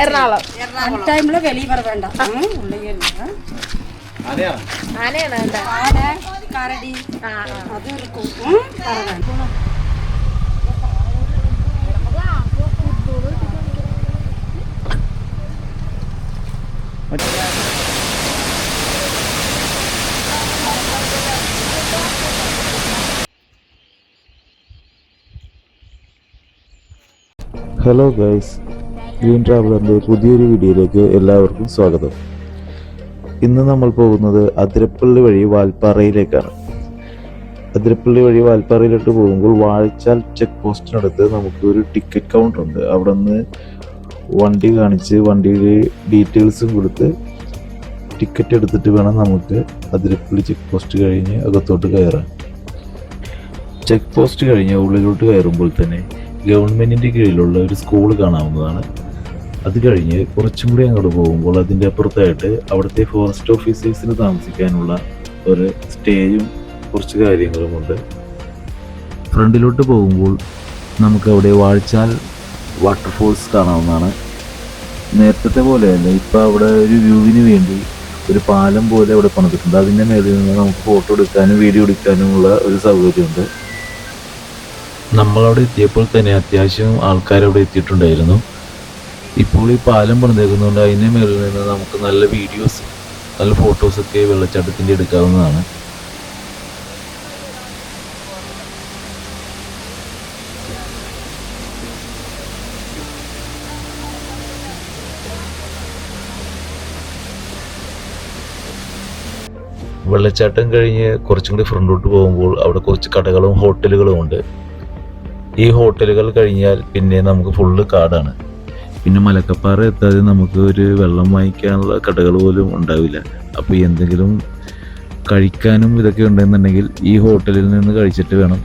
എറണാകുളം. ടൈമിൽ വെളിയിൽ പറ വേണ്ട. ആനയാണ് വേണ്ട? കരടി. അത് ഇരിക്കും ഹലോ ഗൈസ് ഗ്രീൻ ട്രാവലറിന്റെ പുതിയൊരു വീഡിയോയിലേക്ക് എല്ലാവർക്കും സ്വാഗതം. ഇന്ന് നമ്മൾ പോകുന്നത് അതിരപ്പള്ളി വഴി വാൽപ്പാറയിലേക്കാണ്. അതിരപ്പള്ളി വഴി വാൽപ്പാറയിലോട്ട് പോകുമ്പോൾ വാഴച്ചാൽ ചെക്ക് പോസ്റ്റിനടുത്ത് നമുക്ക് ഒരു ടിക്കറ്റ് കൗണ്ടർ ഉണ്ട്. അവിടെ നിന്ന് വണ്ടി കാണിച്ച് വണ്ടിയുടെ ഡീറ്റെയിൽസും കൊടുത്ത് ടിക്കറ്റ് എടുത്തിട്ട് വേണം നമുക്ക് അതിരപ്പള്ളി ചെക്ക് പോസ്റ്റ് കഴിഞ്ഞ് അകത്തോട്ട് കയറാൻ. ചെക്ക് പോസ്റ്റ് കഴിഞ്ഞ് ഉള്ളിലോട്ട് കയറുമ്പോൾ തന്നെ ഗവൺമെന്റിന്റെ കീഴിലുള്ള ഒരു സ്കൂൾ കാണാവുന്നതാണ്. അത് കഴിഞ്ഞ് കുറച്ചും കൂടി അങ്ങോട്ട് പോകുമ്പോൾ അതിന്റെ അപ്പുറത്തായിട്ട് അവിടുത്തെ ഫോറസ്റ്റ് ഓഫീസേഴ്സിന് താമസിക്കാനുള്ള ഒരു സ്റ്റേയും കുറച്ച് കാര്യങ്ങളുമുണ്ട് ഫ്രണ്ടിലോട്ട് പോകുമ്പോൾ നമുക്ക് അവിടെ വാഴ്ചാൽ വാട്ടർഫോൾസ് കാണാവുന്നതാണ്. നേരത്തെ പോലെയല്ല ഇപ്പം അവിടെ ഒരു വ്യൂവിന് വേണ്ടി ഒരു പാലം പോലെ അവിടെ പണിതിട്ടുണ്ട്. അതിന്റെ മേളിൽ നിന്ന് നമുക്ക് ഫോട്ടോ എടുക്കാനും വീഡിയോ എടുക്കാനുമുള്ള ഒരു സൗകര്യമുണ്ട്. നമ്മളവിടെ എത്തിയപ്പോൾ തന്നെ അത്യാവശ്യം ആൾക്കാരവിടെ എത്തിയിട്ടുണ്ടായിരുന്നു. ഇപ്പോൾ ഈ പാലം പണിതേക്കുന്നതുകൊണ്ട് അതിന്റെ മേളിൽ നിന്ന് നമുക്ക് നല്ല വീഡിയോസ് നല്ല ഫോട്ടോസൊക്കെ വെള്ളച്ചാട്ടത്തിന്റെ എടുക്കാവുന്നതാണ്. വെള്ളച്ചാട്ടം കഴിഞ്ഞ് കുറച്ചും കൂടി ഫ്രണ്ടോട്ട് പോകുമ്പോൾ അവിടെ കുറച്ച് കടകളും ഹോട്ടലുകളും ഉണ്ട്. ഈ ഹോട്ടലുകൾ കഴിഞ്ഞാൽ പിന്നെ നമുക്ക് ഫുള്ള് കാടാണ്. പിന്നെ മലക്കപ്പാറ എത്താതെ നമുക്ക് ഒരു വെള്ളം വാങ്ങിക്കാനുള്ള കടകൾ പോലും ഉണ്ടാവില്ല. അപ്പോൾ എന്തെങ്കിലും കഴിക്കാനും ഇതൊക്കെ ഉണ്ടെന്നുണ്ടെങ്കിൽ ഈ ഹോട്ടലിൽ നിന്ന് കഴിച്ചിട്ട് വേണം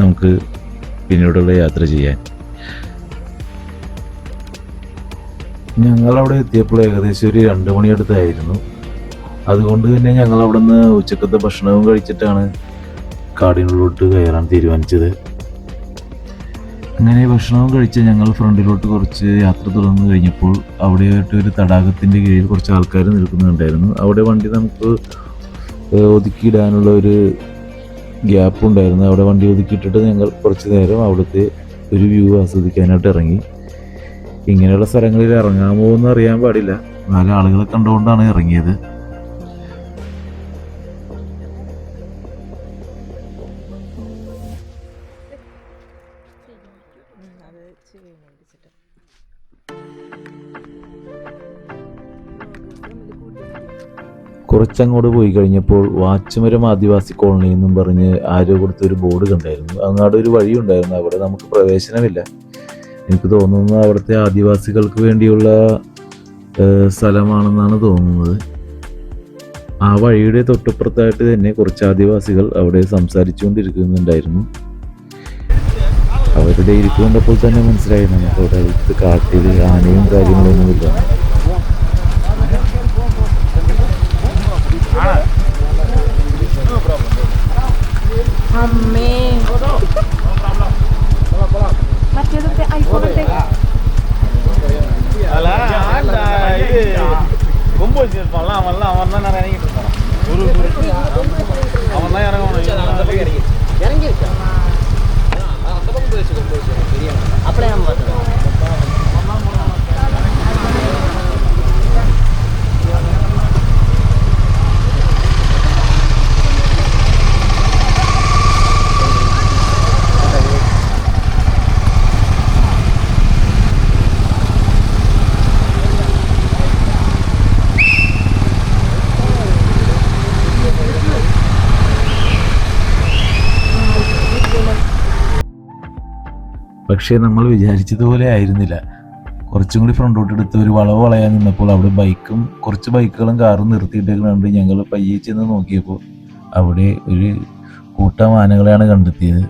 നമുക്ക് പിന്നീടുള്ള യാത്ര ചെയ്യാൻ. ഞങ്ങൾ അവിടെ എത്തിയപ്പോൾ ഏകദേശം ഒരു രണ്ട് മണിയടുത്തായിരുന്നു അതുകൊണ്ട് തന്നെ ഞങ്ങൾ അവിടെ നിന്ന് ഉച്ചക്കത്തെ ഭക്ഷണവും കഴിച്ചിട്ടാണ് കാടിനുള്ളിലോട്ട് കയറാൻ തീരുമാനിച്ചത്. അങ്ങനെ ഭക്ഷണവും കഴിച്ച് ഞങ്ങൾ ഫ്രണ്ടിലോട്ട് കുറച്ച് യാത്ര തുടർന്ന് കഴിഞ്ഞപ്പോൾ അവിടെയായിട്ട് ഒരു തടാകത്തിന്റെ കീഴിൽ കുറച്ച് ആൾക്കാർ നിൽക്കുന്നുണ്ടായിരുന്നു. അവിടെ വണ്ടി നമുക്ക് ഒതുക്കിയിടാനുള്ള ഒരു ഗ്യാപ്പ് ഉണ്ടായിരുന്നു. അവിടെ വണ്ടി ഒതുക്കിയിട്ടിട്ട് ഞങ്ങൾ കുറച്ച് നേരം അവിടുത്തെ ഒരു വ്യൂ ആസ്വദിക്കാനായിട്ട് ഇറങ്ങി. ഇങ്ങനെയുള്ള സ്ഥലങ്ങളിൽ ഇറങ്ങാമോ എന്ന് അറിയാൻ പാടില്ല. നാല് ആളുകളെ കണ്ടുകൊണ്ടാണ് ഇറങ്ങിയത്. കുറച്ചങ്ങോട്ട് പോയി കഴിഞ്ഞപ്പോൾ വാച്ചുമരം ആദിവാസി കോളനി എന്നും പറഞ്ഞ് ആരോ കൊടുത്ത ഒരു ബോർഡ് കണ്ടായിരുന്നു. അങ്ങാട് ഒരു വഴി ഉണ്ടായിരുന്നു. അവിടെ നമുക്ക് പ്രവേശനമില്ല. എനിക്ക് തോന്നുന്നത് അവിടുത്തെ ആദിവാസികൾക്ക് വേണ്ടിയുള്ള സ്ഥലമാണെന്നാണ് തോന്നുന്നത്. ആ വഴിയുടെ തൊട്ടപ്പുറത്തായിട്ട് തന്നെ കുറച്ച് ആദിവാസികൾ അവിടെ സംസാരിച്ചുകൊണ്ടിരിക്കുന്നുണ്ടായിരുന്നു. അവരുടെ ഇരിപ്പ് തന്നെ മനസ്സിലായി നമുക്ക് അവിടെ കാട്ടിൽ ആനയും കാര്യങ്ങളൊന്നുമില്ല. അമ്മേ മറ്റേതൊക്കെ ഐഫോണൊക്കെ അല്ല ഇത് കൊമ്പ് വെച്ചിരുപ്പാള അവൻ അവൻ തന്നെ ഇറങ്ങിട്ട് ഒരു അവൻ തന്നെ ഇറങ്ങണം ഇറങ്ങി വെച്ചാ അപ്പഴേ നമ്മൾ പക്ഷേ നമ്മൾ വിചാരിച്ചതുപോലെ ആയിരുന്നില്ല. കുറച്ചും കൂടി ഫ്രണ്ടോട്ട് എടുത്ത് ഒരു വളവ് വളയാൻ നിന്നപ്പോൾ അവിടെ ബൈക്കും കുറച്ച് ബൈക്കുകളും കാറും നിർത്തിയിട്ടേക്കുന്നുണ്ട് ഞങ്ങൾ പയ്യെ ചെന്ന് നോക്കിയപ്പോൾ അവിടെ ഒരു കൂട്ടം ആനകളെയാണ് കണ്ടെത്തിയത്.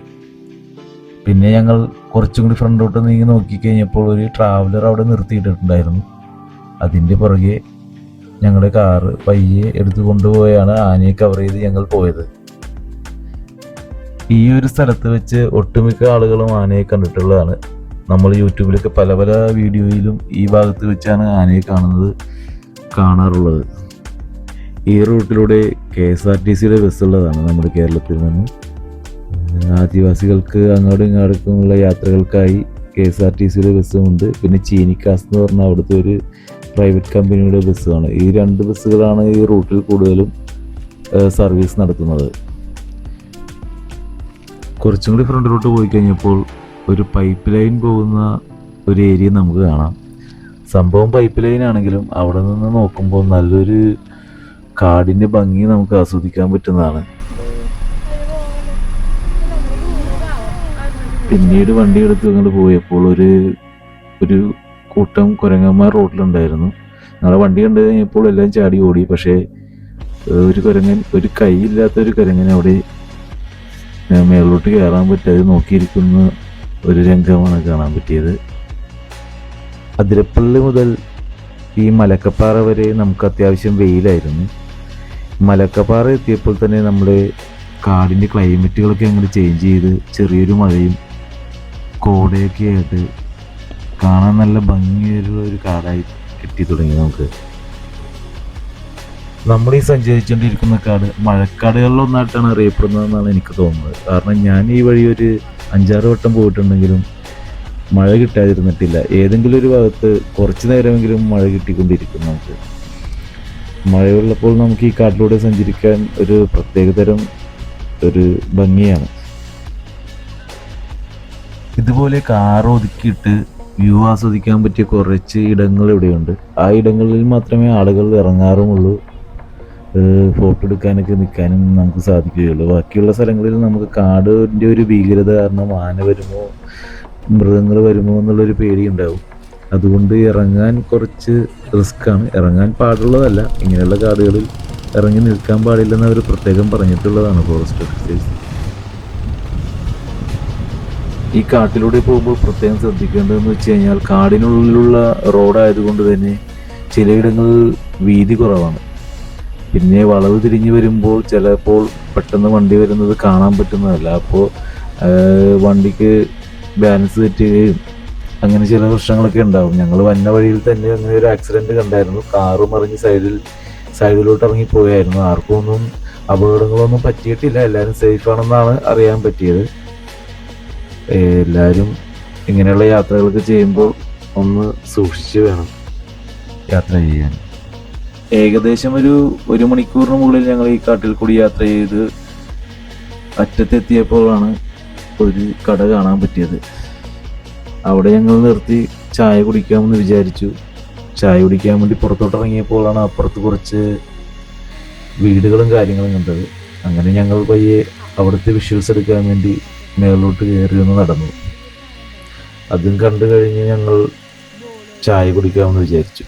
പിന്നെ ഞങ്ങൾ കുറച്ചും കൂടി ഫ്രണ്ടോട്ട് നീങ്ങി നോക്കിക്കഴിഞ്ഞപ്പോൾ ഒരു ട്രാവലർ അവിടെ നിർത്തിയിട്ടിട്ടുണ്ടായിരുന്നു. അതിന്റെ പുറകെ ഞങ്ങളുടെ കാറ് പയ്യെ എടുത്തു കൊണ്ടുപോയാണ് ആനയെ കവർ ചെയ്ത് ഞങ്ങൾ പോയത്. ഈ ഒരു സ്ഥലത്ത് വെച്ച് ഒട്ടുമിക്ക ആളുകളും ആനയെ കണ്ടിട്ടുള്ളതാണ്. നമ്മൾ യൂട്യൂബിലൊക്കെ പല പല വീഡിയോയിലും ഈ ഭാഗത്ത് വെച്ചാണ് ആനയെ കാണുന്നത് കാണാറുള്ളത്. ഈ റൂട്ടിലൂടെ കെ എസ് ആർ ടി സിയുടെ ബസ്സുള്ളതാണ് നമ്മുടെ കേരളത്തിൽ നിന്ന്. ആദിവാസികൾക്ക് അങ്ങോട്ടും ഇങ്ങോട്ടുമുള്ള യാത്രകൾക്കായി കെ എസ് ആർ ടി സിയുടെ ബസ്സുമുണ്ട് പിന്നെ ചീനിക്കാസ് എന്ന് പറഞ്ഞ അവിടുത്തെ ഒരു പ്രൈവറ്റ് കമ്പനിയുടെ ബസ്സുമാണ് ഈ രണ്ട് ബസ്സുകളാണ് ഈ റൂട്ടിൽ കൂടുതലും സർവീസ് നടത്തുന്നത്. കുറച്ചും കൂടി ഫ്രണ്ടിലോട്ട് പോയി കഴിഞ്ഞപ്പോൾ ഒരു പൈപ്പ് ലൈൻ പോകുന്ന ഒരു ഏരിയ നമുക്ക് കാണാം. സംഭവം പൈപ്പ് ലൈൻ ആണെങ്കിലും അവിടെ നിന്ന് നോക്കുമ്പോൾ നല്ലൊരു കാടിന്റെ ഭംഗി നമുക്ക് ആസ്വദിക്കാൻ പറ്റുന്നതാണ്. പിന്നീട് വണ്ടി എടുത്ത് അങ്ങോട്ട് പോയപ്പോൾ ഒരു ഒരു കൂട്ടം കുരങ്ങന്മാർ റോഡിലുണ്ടായിരുന്നു ഞങ്ങളെ വണ്ടി കണ്ടു കഴിഞ്ഞപ്പോൾ എല്ലാം ചാടി ഓടി. പക്ഷേ ഒരു കുരങ്ങൻ ഒരു കൈയില്ലാത്ത ഒരു കുരങ്ങൻ അവിടെ മേളിലോട്ട് കയറാൻ പറ്റാതെ നോക്കിയിരിക്കുന്ന ഒരു രംഗമാണ് കാണാൻ പറ്റിയത്. അതിരപ്പള്ളി മുതൽ ഈ മലക്കപ്പാറ വരെ നമുക്ക് അത്യാവശ്യം വെയിലായിരുന്നു. മലക്കപ്പാറ എത്തിയപ്പോൾ തന്നെ നമ്മുടെ കാടിന്റെ ക്ലൈമറ്റുകളൊക്കെ അങ്ങനെ ചേഞ്ച് ചെയ്ത് ചെറിയൊരു മഴയും കോടയൊക്കെ ആയിട്ട് കാണാൻ നല്ല ഭംഗിയുള്ള ഒരു കാടായി കിട്ടി തുടങ്ങി നമുക്ക്. നമ്മൾ ഈ സഞ്ചരിച്ചുകൊണ്ടിരിക്കുന്ന കാട് മഴക്കാടുകളിലൊന്നായിട്ടാണ് അറിയപ്പെടുന്നതെന്നാണ് എനിക്ക് തോന്നുന്നത്. കാരണം ഞാൻ ഈ വഴി ഒരു അഞ്ചാറ് വട്ടം പോയിട്ടുണ്ടെങ്കിലും മഴ കിട്ടാതിരുന്നിട്ടില്ല. ഏതെങ്കിലും ഒരു ഭാഗത്ത് കുറച്ച് നേരമെങ്കിലും മഴ കിട്ടിക്കൊണ്ടിരിക്കും നമുക്ക്. മഴയുള്ളപ്പോൾ നമുക്ക് ഈ കാട്ടിലൂടെ സഞ്ചരിക്കാൻ ഒരു പ്രത്യേകതരം ഒരു ഭംഗിയാണ്. ഇതുപോലെ കാർ ഒതുക്കിയിട്ട് വ്യൂ ആസ്വദിക്കാൻ പറ്റിയ കുറച്ച് ഇടങ്ങൾ ഇവിടെയുണ്ട്. ആ ഇടങ്ങളിൽ മാത്രമേ ആളുകൾ ഇറങ്ങാറുമുള്ളൂ. ഫോട്ടോ എടുക്കാനൊക്കെ നിൽക്കാനും നമുക്ക് സാധിക്കുകയുള്ളൂ. ബാക്കിയുള്ള സ്ഥലങ്ങളിൽ നമുക്ക് കാടിന്റെ ഒരു ഭീകരത കാരണം ആന വരുമോ മൃഗങ്ങൾ വരുമോ എന്നുള്ളൊരു പേടി ഉണ്ടാവും അതുകൊണ്ട് ഇറങ്ങാൻ കുറച്ച് റിസ്ക്കാണ് ഇറങ്ങാൻ പാടുള്ളതല്ല. ഇങ്ങനെയുള്ള കാടുകളിൽ ഇറങ്ങി നിൽക്കാൻ പാടില്ലെന്ന് അവർ പ്രത്യേകം പറഞ്ഞിട്ടുള്ളതാണ് ഫോറസ്റ്റ് ഓഫീസേഴ്സ് ഈ കാട്ടിലൂടെ പോകുമ്പോൾ പ്രത്യേകം ശ്രദ്ധിക്കേണ്ടതെന്ന് വെച്ച് കഴിഞ്ഞാൽ കാടിനുള്ളിലുള്ള റോഡായതുകൊണ്ട് തന്നെ ചിലയിടങ്ങളിൽ വീതി കുറവാണ്. പിന്നെ വളവ് തിരിഞ്ഞു വരുമ്പോൾ ചിലപ്പോൾ പെട്ടെന്ന് വണ്ടി വരുന്നത് കാണാൻ പറ്റുന്നതല്ല. അപ്പോൾ വണ്ടിക്ക് ബാലൻസ് തെറ്റുകയും അങ്ങനെ ചില പ്രശ്നങ്ങളൊക്കെ ഉണ്ടാവും. ഞങ്ങൾ വന്ന വഴിയിൽ തന്നെ അങ്ങനെ ഒരു ആക്സിഡന്റ് കണ്ടായിരുന്നു. കാറ് മറിഞ്ഞ് സൈഡിൽ സൈഡിലോട്ട് ഇറങ്ങി പോയായിരുന്നു. ആർക്കും ഒന്നും അപകടങ്ങളൊന്നും പറ്റിയിട്ടില്ല. എല്ലാവരും സേഫ് ആണെന്നാണ് അറിയാൻ പറ്റിയത്. എല്ലാവരും ഇങ്ങനെയുള്ള യാത്രകളൊക്കെ ചെയ്യുമ്പോൾ ഒന്ന് സൂക്ഷിച്ച് വേണം യാത്ര ചെയ്യാൻ. ഏകദേശം ഒരു ഒരു മണിക്കൂറിന് മുകളിൽ ഞങ്ങൾ ഈ കാട്ടിൽ കൂടി യാത്ര ചെയ്ത് അറ്റത്തെത്തിയപ്പോഴാണ് ഒരു കട കാണാൻ പറ്റിയത്. അവിടെ ഞങ്ങൾ നിർത്തി ചായ കുടിക്കാമെന്ന് വിചാരിച്ചു. ചായ കുടിക്കാൻ വേണ്ടി പുറത്തോട്ട് ഇറങ്ങിയപ്പോഴാണ് അപ്പുറത്ത് കുറച്ച് വീടുകളും കാര്യങ്ങളും കണ്ടത്. അങ്ങനെ ഞങ്ങൾ പയ്യെ അവിടുത്തെ വിഷ്വൽസ് എടുക്കാൻ വേണ്ടി മേളിലോട്ട് കയറി ഒന്ന് നടന്നു. അതും കണ്ടു കഴിഞ്ഞ് ഞങ്ങൾ ചായ കുടിക്കാമെന്ന് വിചാരിച്ചു.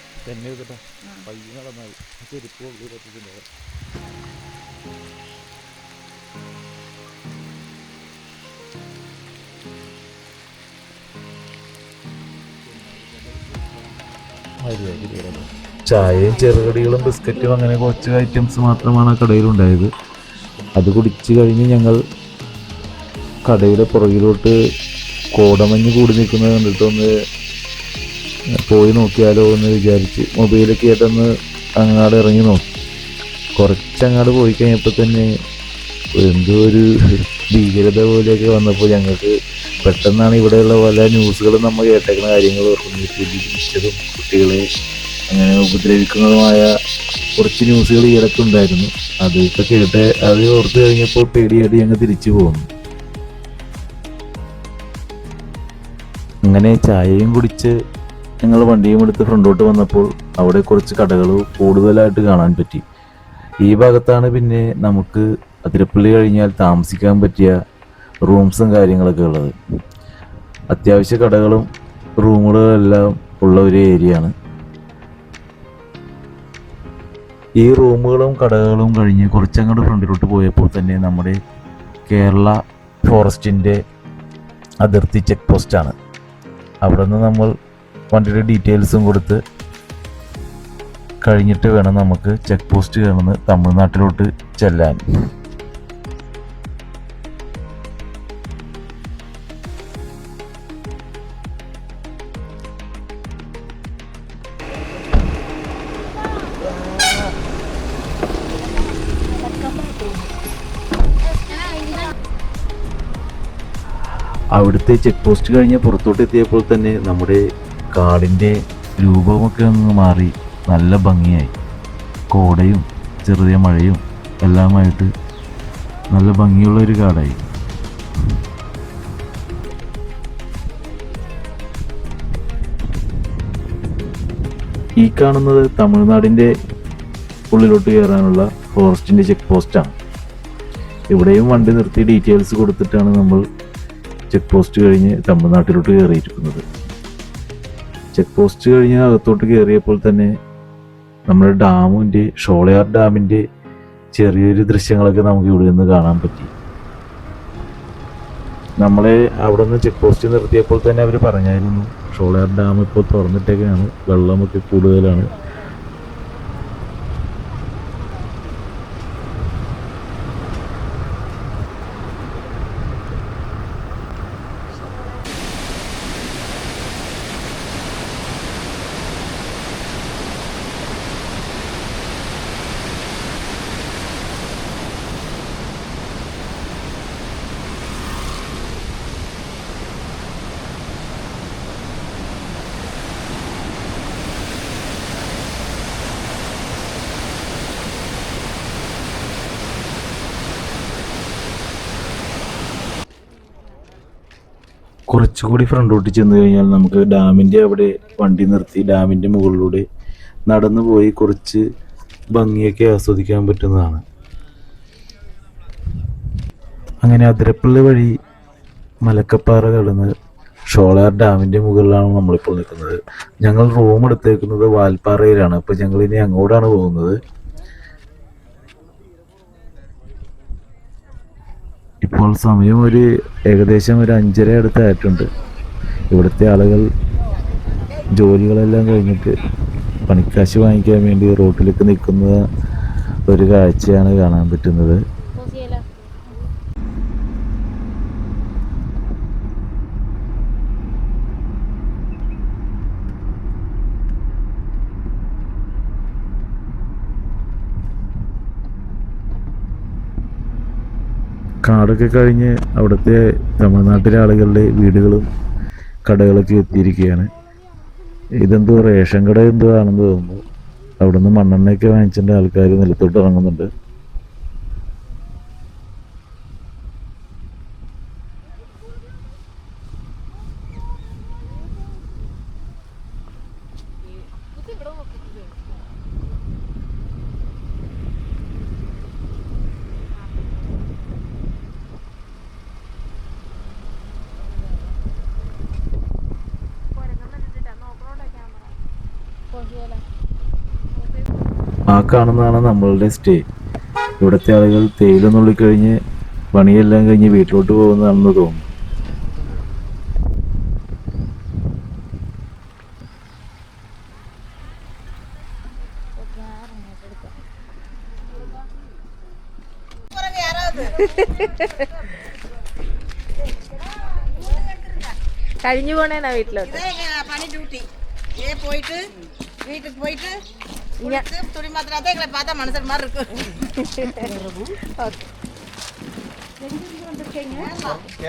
ചായയും ചെറുകടികളും ബിസ്ക്കറ്റും അങ്ങനെ കുറച്ച് ഐറ്റംസ് മാത്രമാണ് ആ കടയിലുണ്ടായത്. അത് കുടിച്ച് കഴിഞ്ഞ് ഞങ്ങൾ കടയുടെ പുറകിലോട്ട് കോടമഞ്ഞ് കൂടി നിൽക്കുന്നത് കണ്ടിട്ടൊന്ന് പോയി നോക്കിയാലോ എന്ന് വിചാരിച്ച് മൊബൈലൊക്കെ ആയിട്ടൊന്ന് അങ്ങാട് ഇറങ്ങി നോക്കി കുറച്ചങ്ങാട് പോയി കഴിഞ്ഞപ്പോൾ തന്നെ എന്തോ ഒരു ഭീകരത പോലെയൊക്കെ വന്നപ്പോൾ ഞങ്ങൾക്ക് പെട്ടെന്നാണ് ഇവിടെയുള്ള പല ന്യൂസുകളും നമ്മൾ കേട്ടേക്കുന്ന കാര്യങ്ങൾ ഓർക്കുന്നത് കുട്ടികളെ അങ്ങനെ ഉപദ്രവിക്കുന്നതുമായ കുറച്ച് ന്യൂസുകൾ ഈയിടയ്ക്ക് ഉണ്ടായിരുന്നു. അതൊക്കെ കേട്ട് അത് ഓർത്ത് കഴിഞ്ഞപ്പോൾ പേടിയായിട്ട് ഞങ്ങൾ തിരിച്ചു പോകുന്നു അങ്ങനെ ചായയും കുടിച്ച് ഞങ്ങൾ വണ്ടിയും എടുത്ത് ഫ്രണ്ടോട്ട് വന്നപ്പോൾ അവിടെ കുറച്ച് കടകൾ കൂടുതലായിട്ട് കാണാൻ പറ്റി. ഈ ഭാഗത്താണ് പിന്നെ നമുക്ക് അതിരപ്പള്ളി കഴിഞ്ഞാൽ താമസിക്കാൻ പറ്റിയ റൂംസും കാര്യങ്ങളൊക്കെ ഉള്ളത്. അത്യാവശ്യ കടകളും റൂമുകളും എല്ലാം ഉള്ള ഒരു ഏരിയ ആണ് ഈ റൂമുകളും കടകളും കഴിഞ്ഞ് കുറച്ചങ്ങോട്ട് ഫ്രണ്ടിലോട്ട് പോയപ്പോൾ തന്നെ നമ്മുടെ കേരള ഫോറസ്റ്റിന്റെ അതിർത്തി ചെക്ക് പോസ്റ്റാണ്. അവിടെ നിന്ന് നമ്മൾ വണ്ടിയുടെ ഡീറ്റെയിൽസും കൊടുത്ത് കഴിഞ്ഞിട്ട് വേണം നമുക്ക് ചെക്ക് പോസ്റ്റ് കാണുന്ന തമിഴ്നാട്ടിലോട്ട് ചെല്ലാൻ. അവിടുത്തെ ചെക്ക് പോസ്റ്റ് കഴിഞ്ഞ് പുറത്തോട്ട് എത്തിയപ്പോൾ തന്നെ നമ്മുടെ കാടിന്റെ രൂപമൊക്കെ ഒന്ന് മാറി. നല്ല ഭംഗിയായി. കോടയും ചെറിയ മഴയും എല്ലാമായിട്ട് നല്ല ഭംഗിയുള്ള ഒരു കാടായി. ഈ കാണുന്നത് തമിഴ്നാടിന്റെ ഉള്ളിലോട്ട് കയറാനുള്ള ഫോറസ്റ്റിന്റെ ചെക്ക് പോസ്റ്റാണ്. ഇവിടെയും വണ്ടി നിർത്തി ഡീറ്റെയിൽസ് കൊടുത്തിട്ടാണ് നമ്മൾ ചെക്ക് പോസ്റ്റ് കഴിഞ്ഞ് തമിഴ്നാട്ടിലോട്ട് കയറിയിരിക്കുന്നത്. ചെക്ക് പോസ്റ്റ് കഴിഞ്ഞ് അകത്തോട്ട് കയറിയപ്പോൾ തന്നെ നമ്മുടെ ഡാമിന്റെ ഷോളയാർ ഡാമിന്റെ ചെറിയൊരു ദൃശ്യങ്ങളൊക്കെ നമുക്ക് ഇവിടെ നിന്ന് കാണാൻ പറ്റി. നമ്മളെ അവിടെ നിന്ന് ചെക്ക് പോസ്റ്റ് നിർത്തിയപ്പോൾ തന്നെ അവർ പറഞ്ഞായിരുന്നു ഷോളയാർ ഡാം ഇപ്പോൾ തുറന്നിട്ടൊക്കെയാണ് വെള്ളമൊക്കെ കൂടുതലാണ്. കുറച്ചുകൂടി ഫ്രണ്ടോട്ട് ചെന്ന് കഴിഞ്ഞാൽ നമുക്ക് ഡാമിന്റെ അവിടെ വണ്ടി നിർത്തി ഡാമിന്റെ മുകളിലൂടെ നടന്നു പോയി കുറച്ച് ഭംഗിയൊക്കെ ആസ്വദിക്കാൻ പറ്റുന്നതാണ്. അങ്ങനെ അതിരപ്പള്ളി വഴി മലക്കപ്പാറ കടന്ന് ഷോളാർ ഡാമിന്റെ മുകളിലാണ് നമ്മളിപ്പോൾ നിൽക്കുന്നത്. ഞങ്ങൾ റൂം എടുത്തേക്കുന്നത് വാൽപ്പാറയിലാണ്. അപ്പോൾ ഞങ്ങൾ ഇനി അങ്ങോട്ടാണ് പോകുന്നത്. ഇപ്പോൾ സമയം ഒരു ഏകദേശം ഒരു അഞ്ചര അടുത്തായിട്ടുണ്ട്. ഇവിടുത്തെ ആളുകൾ ജോലികളെല്ലാം കഴിഞ്ഞിട്ട് പണിക്കാശ് വാങ്ങിക്കാൻ വേണ്ടി റോട്ടിലേക്ക് നിൽക്കുന്ന ഒരു കാഴ്ചയാണ് കാണാൻ പറ്റുന്നത്. കാടൊക്കെ കഴിഞ്ഞ് അവിടുത്തെ തമിഴ്നാട്ടിലെ ആളുകളുടെ വീടുകളും കടകളൊക്കെ എത്തിയിരിക്കുകയാണ്. ഇതെന്തോ റേഷൻ കട എന്തോ ആണെന്ന് തോന്നുന്നു. അവിടുന്ന് മണ്ണെണ്ണയൊക്കെ വാങ്ങിച്ചിട്ട് ആൾക്കാർ നിലത്തോട്ട് ഇറങ്ങുന്നുണ്ട്. ആ കാണുന്നതാണ് നമ്മളുടെ സ്റ്റേ. ഇവിടുത്തെ ആളുകൾ തേയില നുള്ളിക്കഴിഞ്ഞ് പണിയെല്ലാം കഴിഞ്ഞ് വീട്ടിലോട്ട് പോകുന്നതാണെന്ന് തോന്നുന്നു. കഴിഞ്ഞു പോണേനാ വീട്ടിലോട്ട്. പണി ഡ്യൂട്ടി. പോയിട്ട് വീട്ടിൽ പോയിട്ട് குளித்து துணி மாத்திராதான் எங்களை பார்த்தா மனுஷன் மாதிரி இருக்கும்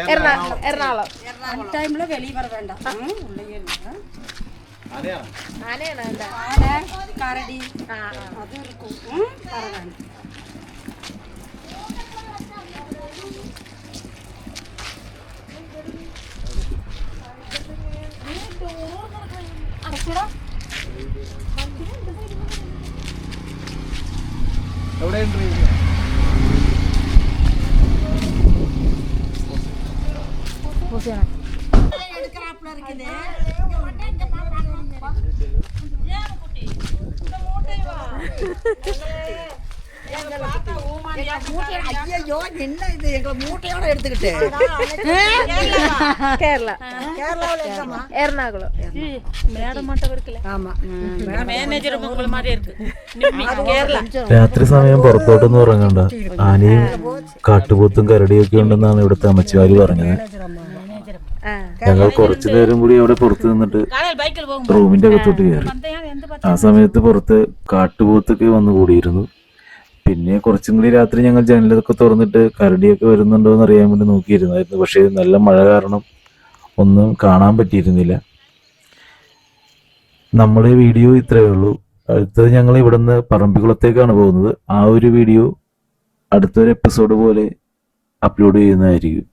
എറണാകുളം എറണാകുളം அந்த டைம்ல வெளியே வர வேண்டாம் ம், உள்ளேயே എവിടെയുണ്ട് Yeah. ஐயோ என்ன இது எங்களை மூட்டையோட எடுத்துக்கிட்டு കേരള கேரளாவில் எங்கம்மா എറണാകുളം ஆமா மேனேஜர் உங்களை மாதிரி இருக்கு கேரளா രാത്രി സമയം പുറത്തോട്ടൊന്നും ഇറങ്ങണ്ട ആനയും കാട്ടുപോത്തും കരടിയൊക്കെ ഉണ്ടെന്നാണ് ഇവിടുത്തെ അമ്മച്ചിമാര് പറഞ്ഞത് ആ ഞങ്ങൾ കുറച്ചു നേരം കൂടി അവിടെ പുറത്ത് നിന്നിട്ട് காலையில் பைக்கில் போகும் റൂമിന്റെ അകത്തോട്ട് കയറി ആ സമയത്ത് പുറത്ത് കാട്ടുപോത്തൊക്കെ വന്നു കൂടിയിരുന്നു പിന്നെ കുറച്ചും കൂടി രാത്രി ഞങ്ങൾ ജനലൊക്കെ തുറന്നിട്ട് കരടിയൊക്കെ വരുന്നുണ്ടോ എന്ന് അറിയാൻ വേണ്ടി നോക്കിയിരുന്നായിരുന്നു. പക്ഷേ നല്ല മഴ കാരണം ഒന്നും കാണാൻ പറ്റിയിരുന്നില്ല. നമ്മുടെ വീഡിയോ ഇത്രയേ ഉള്ളൂ. അടുത്തത് ഞങ്ങൾ ഇവിടുന്ന് പറമ്പിക്കുളത്തേക്കാണ് പോകുന്നത്. ആ ഒരു വീഡിയോ അടുത്തൊരു എപ്പിസോഡ് പോലെ അപ്ലോഡ് ചെയ്യുന്നതായിരിക്കും.